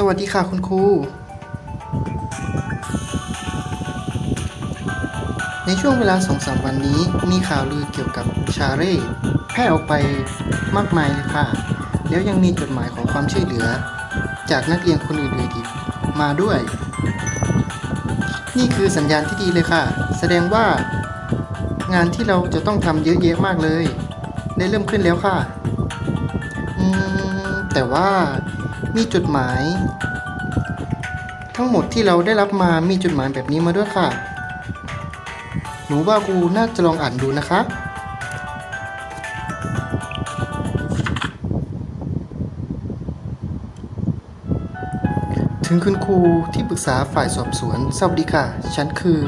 สวัสดีค่ะคุณครู ในช่วงเวลาสองสามวันนี้ มีข่าวลือเกี่ยวกับชาเร่แพร่ออกไปมากมายเลยค่ะ แล้วยังมีจดหมายขอความช่วยเหลือ จากนักเรียนคนอื่นๆอีกมาด้วย นี่คือสัญญาณที่ดีเลยค่ะ แสดงว่างานที่เราจะต้องทำเยอะแยะมากเลย ได้เริ่มขึ้นแล้วค่ะ อืม แต่ว่า มีจดหมาย ทั้งหมดที่เราได้รับมามีจดหมายแบบนี้มาด้วยค่ะ หนูว่าครูน่าจะลองอ่านดูนะคะ ถึงคุณครูที่ปรึกษาฝ่ายสอบสวนสวัสดีค่ะ ฉันคือ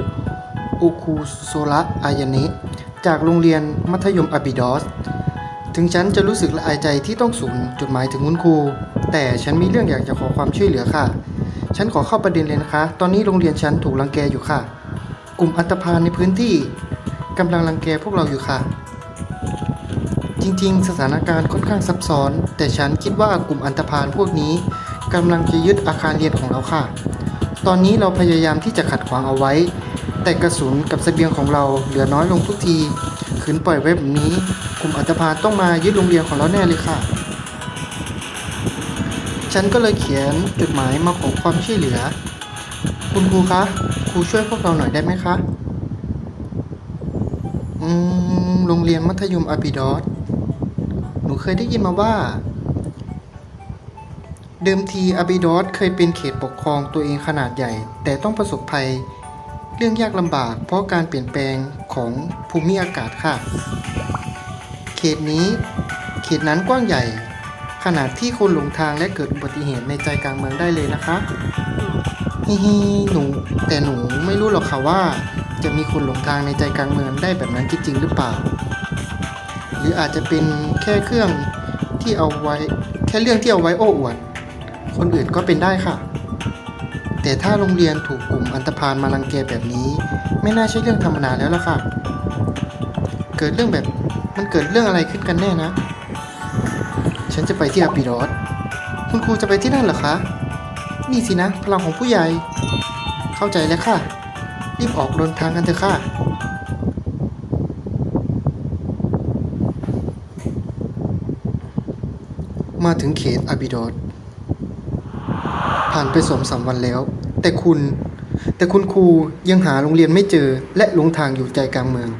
อุคูโซระอายานิจากโรงเรียนมัธยมอบิดอส ถึงฉันจะรู้สึกละอายใจที่ต้องส่งจดหมายถึงคุณครู แต่ฉันมีเรื่องอยากจะขอความช่วยเหลือค่ะ ฉันขอเข้าประเด็นเลยนะคะ ตอนนี้โรงเรียนฉันถูกรังแกอยู่ค่ะ กลุ่มอันตพาลในพื้นที่กำลังรังแกพวกเราอยู่ค่ะ จริงๆ สถานการณ์ค่อนข้างซับซ้อน แต่ฉันคิดว่ากลุ่มอันตพาลพวกนี้กำลังจะยึดอาคารเรียนของเราค่ะ ตอนนี้เราพยายามที่จะขัดขวางเอาไว้ แต่กระสุนกับเสบียงของเราเหลือน้อยลงทุกที ขืนปล่อยไว้แบบนี้ กลุ่มอัตพาต้องมายึดโรงเรียนของเราแน่เลยค่ะ ฉันก็เลยเขียนจดหมายมาขอความช่วยเหลือ คุณครูคะ ครูช่วยพวกเราหน่อยได้ไหมคะ อืม โรงเรียนมัธยมอาบิดอสหนูเคยได้ยินมาว่า เดิมทีอาบิดอสเคยเป็นเขตปกครองตัวเองขนาดใหญ่ แต่ต้องประสบภัย เรื่องยากลำบากเพราะการเปลี่ยนแปลง ของภูมิอากาศค่ะ เขตนี้ เขตนั้นกว้างใหญ่ ขนาดที่คนหลงทางและเกิดอุบัติเหตุในใจกลางเมืองได้เลยนะคะฮิฮิหนู แต่หนูไม่รู้หรอกค่ะว่า จะมีคนหลงทางในใจกลางเมืองได้แบบนั้นจริงๆหรือเปล่า หรืออาจจะเป็นแค่เครื่องที่เอาไว้ แค่เรื่องที่เอาไว้โอ้อวด คนอื่นก็เป็นได้ค่ะ แต่ถ้าโรงเรียนถูกกลุ่มอันตพาลมารังแกแบบนี้ ไม่น่าใช่เรื่องธรรมดาแล้วล่ะค่ะ เกิดเรื่องแบบมันเกิดเรื่องอะไรขึ้นกันแน่นะ ฉันจะไปที่อาปิรอสคุณครูจะไปที่นั่นเหรอคะ นี่สินะพลังของผู้ใหญ่ เข้าใจแล้วค่ะ รีบออกเดินทางกันเถอะค่ะมาถึงเขตอาบิดอส ผ่านไปสองสามวันแล้ว แต่คุณ แต่คุณครูยังหาโรงเรียนไม่เจอและหลงทางอยู่ใจกลางเมือง